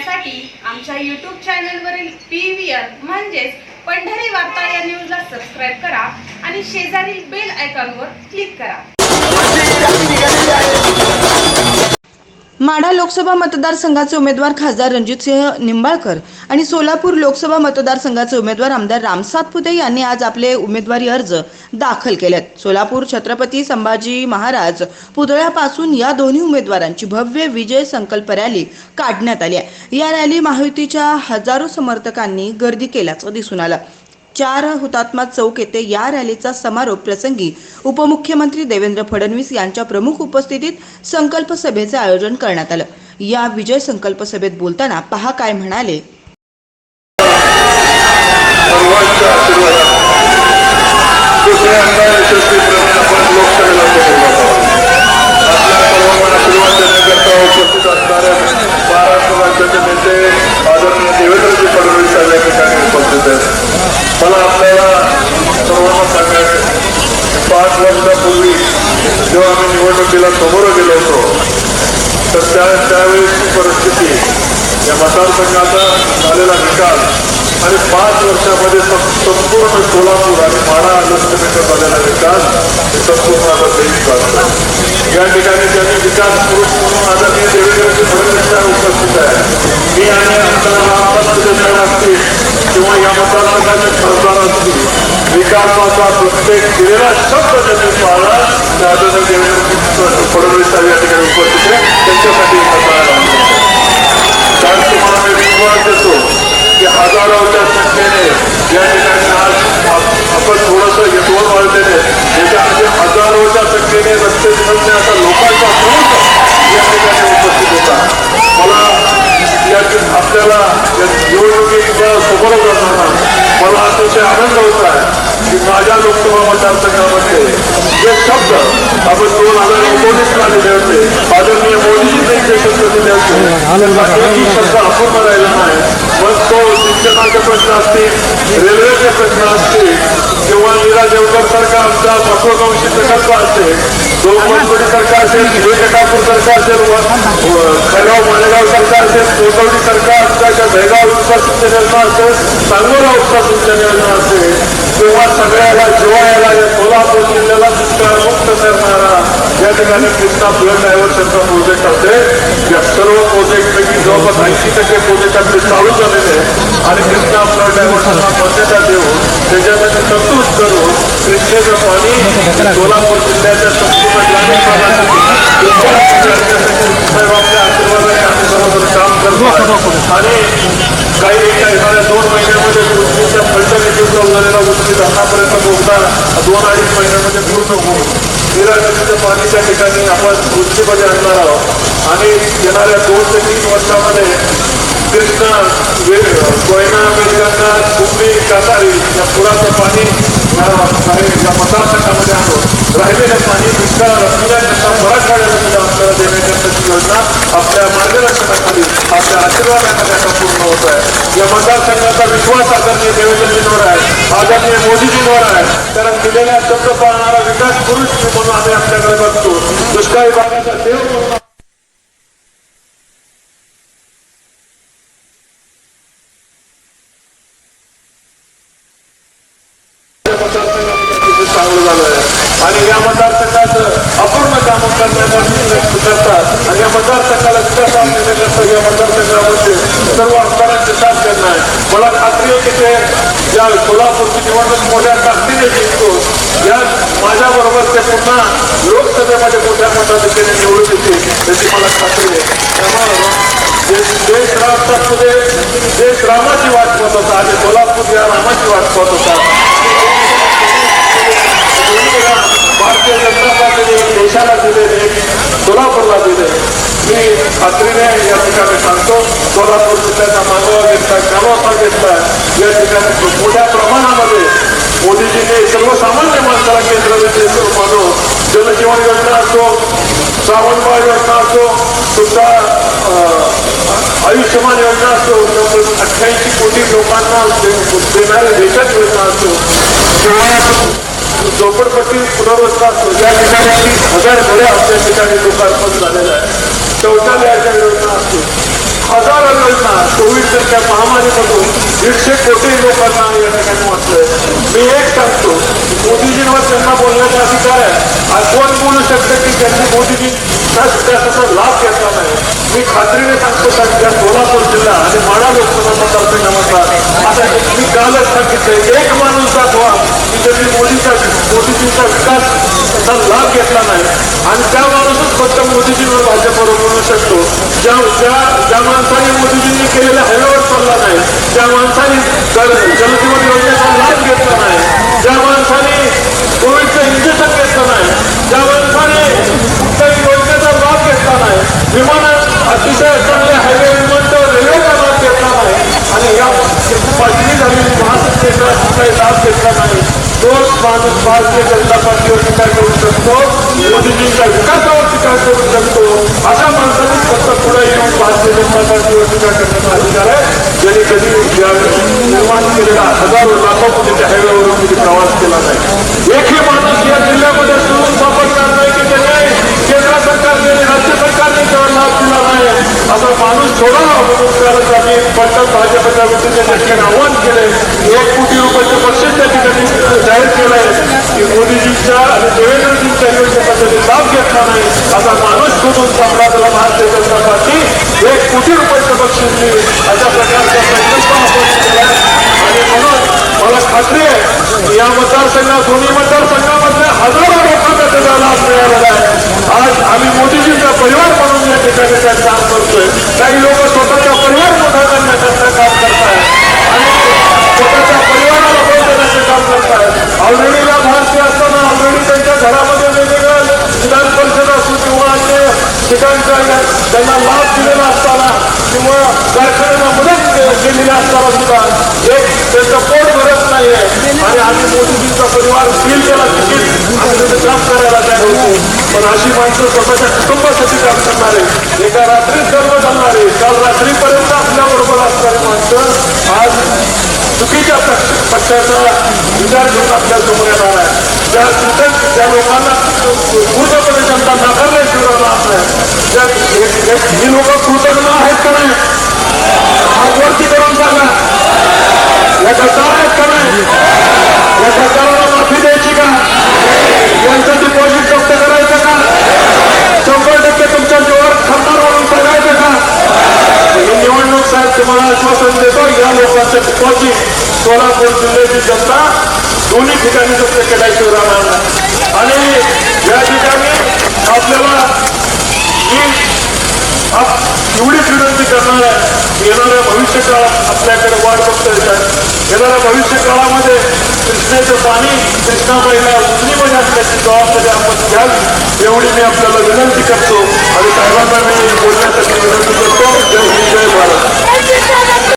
पाहण्यासाठी आमच्या यूट्यूब चॅनलवरील पी व्ही आर म्हणजेच पंढरी वार्ता या न्यूजला सबस्क्राईब करा आणि शेजारील बेल आयकॉनवर क्लिक करा. माढा लोकसभा मतदारसंघाचे उमेदवार खासदार रणजितसिंह निंबाळकर आणि सोलापूर लोकसभा मतदारसंघाचे उमेदवार आमदार रामसात पुते यांनी आज आपले उमेदवारी अर्ज दाखल केलेत. सोलापूर छत्रपती संभाजी महाराज पुतळ्यापासून या दोन्ही उमेदवारांची भव्य विजय संकल्प रॅली काढण्यात आली आहे. या रॅली महायुतीच्या हजारो समर्थकांनी गर्दी केल्याचं दिसून आलं. चार हुतात्मा चौक येथे या रॅलीचा समारोप प्रसंगी उपमुख्यमंत्री देवेंद्र फडणवीस यांच्या प्रमुख उपस्थितीत संकल्प सभेचे आयोजन करण्यात आलं. या विजय संकल्प सभेत बोलताना पहा काय म्हणाले. उपस्थित असणाऱ्या महाराष्ट्र राज्याचे नेते आदरणीय देवेंद्रजी फडणवीस साहेब या ठिकाणी उपस्थित आहेत मला आपल्याला सर्वांना सांगायचं पाच वर्षापूर्वी जेव्हा आम्ही निवडणुकीला समोर गेलो होतो तर त्या त्यावेळेसची परिस्थिती या मतदारसंघाचा झालेला निकाल आणि पाच वर्षामध्ये संपूर्ण सोलापूर आणि माडा लोकसभेचा झालेला विकास संपूर्ण आता देश वाटतो या ठिकाणी त्यांनी विकास पुरुष म्हणून आदरणीय देवेंद्रजी फडणवीस उपस्थित आहे मी आणि आमदार रामदास असतील किंवा या मतदारसंघाचे खासदार असतील विकासाचा प्रत्येक दिलेला शब्द त्यांनी पाळला. त्या आदरणीय देवेंद्र फडणवीस साहेब या ठिकाणी उपस्थित आहे त्यांच्यासाठी मतदार कारण तुम्हाला मी विश्वास देतो की हजारोच्या संख्येने या ठिकाणी आज आपण थोडंसं यशवंत वाढलेले याच्यामध्ये हजारोच्या संख्येने रस्ते आता लोकांचा प्रमुख या ठिकाणी उपस्थित होता. मला या आपल्याला या निवडणुकीच्या समोर जाताना मला अतिशय आनंद होत आहे की माझ्या लोकसभा मतदारसंघामध्ये जे शब्द आपण दोन हजार एकोणीसला दिले होते आदरणीय मोदीजींनी जे शब्द दिले होते एकही शब्द अपूर्ण राहिला नाही मग तो शिक्षणाचे प्रश्न असतील रेल्वेचे प्रश्न असतील किंवा नीरा देवकर सारखा आमचा महत्वाकांक्षी प्रकल्प असेल दोनपंचवडी सारखा असेल हिरेटापूर सारखा असेल व- खरगाव मालेगाव सारखा असेल कोसवडी सारखा आमच्या बेळगाव उपसा सिंचन योजना असेल सांगोला उपसा सिंचन योजना असेल किंवा सगळ्याला जिवाळ्याला या सोलापूर जिल्ह्याला दुष्काळ मुक्त करणारा या ठिकाणी कृष्णा फ्लड डायव्हर्शनचा प्रोजेक्ट असेल या सर्व प्रोजेक्टपैकी जवळपास ऐंशी टक्के प्रोजेक्ट आमचे चालू झालेले आहेत. आणि कृष्णा फ्लड डायव्हर्शनला मान्यता देऊन त्याच्यासाठी तरतूद करून कृष्णेचं पाणी सोलापूर जिल्ह्याच्या संपूर्ण ग्रामीण भागासाठी दुष्काळासाठी साहेब आपल्या आशीर्वादाने आम्ही सर्वजण काम करतो आणि काही येणाऱ्या दोन महिन्यामध्ये पृथ्वीच्या फलटणीचा झालेला उद्भिद आतापर्यंत बोगदा दोन अडीच महिन्यामध्ये पूर्ण होईल निरा नदीचं पाणी त्या ठिकाणी आपण पृथ्वीमध्ये आणणार आहोत. आणि येणाऱ्या दोन ते तीन वर्षामध्ये कृष्णा वे- कोयना वेलगंगा कुंभी कातारी या पुराचं पाणी या मतदारसंघामध्ये आणू राहिलेलं पाणी दुष्काळ असलेल्या मराठवाड्याला सुद्धा आपल्याला योजना आपल्या मार्गदर्शनाखाली आपल्या आशीर्वादाने त्याचा पूर्ण होत आहे. या मतदारसंघाचा विश्वास आदरणीय देवेंद्रजींवर आहे आदरणीय मोदीजींवर आहे कारण दिलेल्या शब्द पाळणारा विकास पुरुष म्हणून आम्ही आपल्याकडे बघतो. दुष्काळी भागाचा देव चांगलं झालं आहे आणि या मतदारसंघाचं अपूर्ण कामं करण्यासाठी करतात आणि या मतदारसंघाला विकासात देण्याकरता या मतदारसंघामध्ये सर्व आमदारांचे साथ देणं आहे. मला खात्री आहे की ते या कोल्हापूरची निवडणूक मोठ्या ताकदीने जिंकतो. या माझ्याबरोबर ते पुन्हा लोकसभेमध्ये मोठ्या मताधिकाने निवडून येतील त्याची मला खात्री आहे. त्यामुळं देश देश देश रामाची वाट पाहत होता आणि कोल्हापूर या रामाची वाट पाहत होता भारतीय जनता पार्टीने देशाला दिलेले सोलापूरला दिले. मी खात्रीने या ठिकाणी सांगतो सोलापूर जिल्ह्याचा मागोवा घेतला कामाचा घेतला या ठिकाणी मोठ्या प्रमाणामध्ये मोदीजीने सर्वसामान्य माणसाला केंद्र मानून जलजीवन योजना असो श्रावणबाळ योजना असो सुद्धा आयुष्यमान योजना असो अठ्ठ्याऐंशी कोटी लोकांना देणाऱ्या देशात योजना असो. किंवा झोपडपट्टी पुनर्वस्था या ठिकाणी हजार घरे आमच्या ठिकाणी लोकार्पण झालेलं आहे. शौचालयाच्या व्यवस्था असतील. हजारो योजना कोविड सारख्या महामारीमधून दीडशे कोटी लोकांना या ठिकाणी वाचलंय. मी एक सांगतो मोदीजींवर त्यांना बोलण्याचा अधिकार आहे. आज कोण बोलू शकतं की त्यांनी मोदीजी त्याचा लाभ घेतला नाही? मी खात्रीने सांगतो का त्या सोलापूर जिल्हा आणि माडा लोकसभा मतदारसंघामधला आता मी कालच सांगितलं एक माणूस दाखवा की त्यांनी मोदीचा मोदीजींचा विकासचा लाभ घेतला नाही. आणि त्या माणूसच फक्त मोदीजींवर भाजपवर बोलू शकतो ज्या ज्या ज्या माणसाने मोदीजींनी केलेल्या हायवेवर चालला नाही. ज्या माणसाने जलजीवन योजनेचा लाभ घेतला नाही. ज्या माणसाने कोविडचं इंजेक्शन घेतलं नाही. ज्या माणसाने कुठल्याही योजनेचा लाभ घेतला नाही. विमान अतिशय चांगले हायवे विमानतळ रेल्वेचा लाभ घेतला नाही. आणि या पाचवी झालेली महासत्तेचा कुठलाही लाभ घेतला नाही. तोच माणूस भारतीय जनता पार्टीवर टीका करू शकतो. मोदीजींच्या विकासावर टीका करू शकतो अशा माणसाने फक्त पुढे येऊन भारतीय जनता पार्टीवर टीका करण्याचा अधिकार आहे ज्यांनी कधी या निर्माण केलेला हजारो लाखो कोटीच्या हायवेवरून कधी प्रवास केला नाही एकही माणूस या जिल्ह्यामध्ये सुरू सापडणार नाही की त्याने केंद्र सरकारने आणि राज्य सरकारने त्याला लाभ दिला नाही असा माणूस सोडावा म्हणून त्याला आम्ही पटकन भाजपच्या ठिकाणी आव्हान केलंय. एक कोटी रुपयाचं बक्षीस त्या ठिकाणी जाहीर केलंय. की मोदीजींच्या आणि देवेंद्रजींच्या योजनेचा त्यांनी लाभ घेतला नाही. असा माणूस शोधून सापडा त्याला भारतीय जनता पार्टी एक कोटी रुपयाचं बक्षीस देईल. अशा प्रकारचा संकल्प आपण केला आणि म्हणून मला खात्री आहे की या मतदारसंघात दोन्ही मतदारसंघामधल्या हजारो लोकांना त्याचा लाभ मिळालेला आहे. आज आम्ही मोदीजींचा परिवार म्हणून या ठिकाणी त्यांचा काम करतोय काही लोक स्वतःचा परिवार मोठा करण्याकरता काम करतायत आणि स्वतःच्या परिवाराला बळ देण्याचं काम करतायत ऑलरेडी लाभार्थी असताना ऑलरेडी त्यांच्या घरामध्ये वेगवेगळ्या विधान परिषद असो किंवा अन्य ठिकाणचा या- त्यांना लाभ दिलेला असताना किंवा कारखान्यांना मदत केलेली असताना सुद्धा एक त्यांचं पोट भरत नाहीये. आणि आम्ही मोदीजींचा परिवार दिल केला तिकीट आम्ही काम करायला तयार होतो पण अशी माणसं स्वतःच्या कुटुंबासाठी काम करणारे एका रात्री सर्व चालणारे पक्षाचा विचार घेऊन आपल्यासमोर येणार आहे. ज्या कृतज्ञ त्या लोकांना पूर्णपणे जनता नाकारल्याशिवाय राहत नाही ज्या हे- ही लोक कृतज्ञ आहेत का नाही? हात वरती करून सांगा या गद्दार आहेत का नाही? या सरकाराला माफी द्यायची का? यांचं डिपॉझिट जप्त करायचं का? शंभर टक्के तुमच्या जीवावर खरणार म्हणून सांगायचं का? निवडणूक साहेब तुम्हाला आश्वासन देतो लोकांच्या दुपाची सोलापूर जिल्ह्याची जनता दोन्ही ठिकाणी जप्त केल्याची राहणार नाही आणि या ठिकाणी आपल्याला मी एवढीच विनंती करणार आहे येणाऱ्या भविष्यकाळात आपल्याकडे वाट बघता येतात येणाऱ्या भविष्यकाळामध्ये कृष्णेचं पाणी कृष्णा महिला उजनीमध्ये असल्याची जबाबदारी आपण घ्यावी एवढी मी आपल्याला विनंती करतो. आणि साहेबांना मी बोलण्यासाठी विनंती करतो. जय हिंद जय भारत.